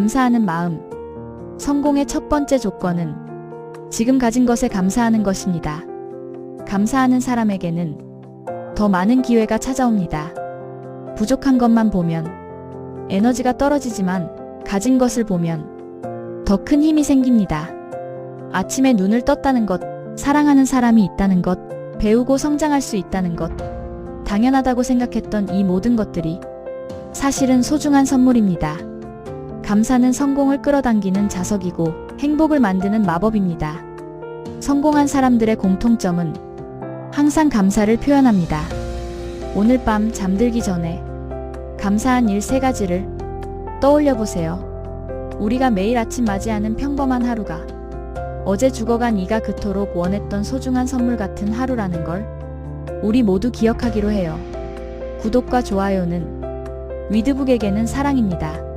감사하는 마음. 성공의 첫 번째 조건은 지금 가진 것에 감사하는 것입니다. 감사하는 사람에게는 더 많은 기회가 찾아옵니다. 부족한 것만 보면 에너지가 떨어지지만 가진 것을 보면 더 큰 힘이 생깁니다. 아침에 눈을 떴다는 것, 사랑하는 사람이 있다는 것, 배우고 성장할 수 있다는 것, 당연하다고 생각했던 이 모든 것들이 사실은 소중한 선물입니다. 감사는 성공을 끌어당기는 자석이고 행복을 만드는 마법입니다. 성공한 사람들의 공통점은 항상 감사를 표현합니다. 오늘 밤 잠들기 전에 감사한 일 세 가지를 떠올려 보세요. 우리가 매일 아침 맞이하는 평범한 하루가 어제 죽어간 이가 그토록 원했던 소중한 선물 같은 하루라는 걸 우리 모두 기억하기로 해요. 구독과 좋아요는 위드북에게는 사랑입니다.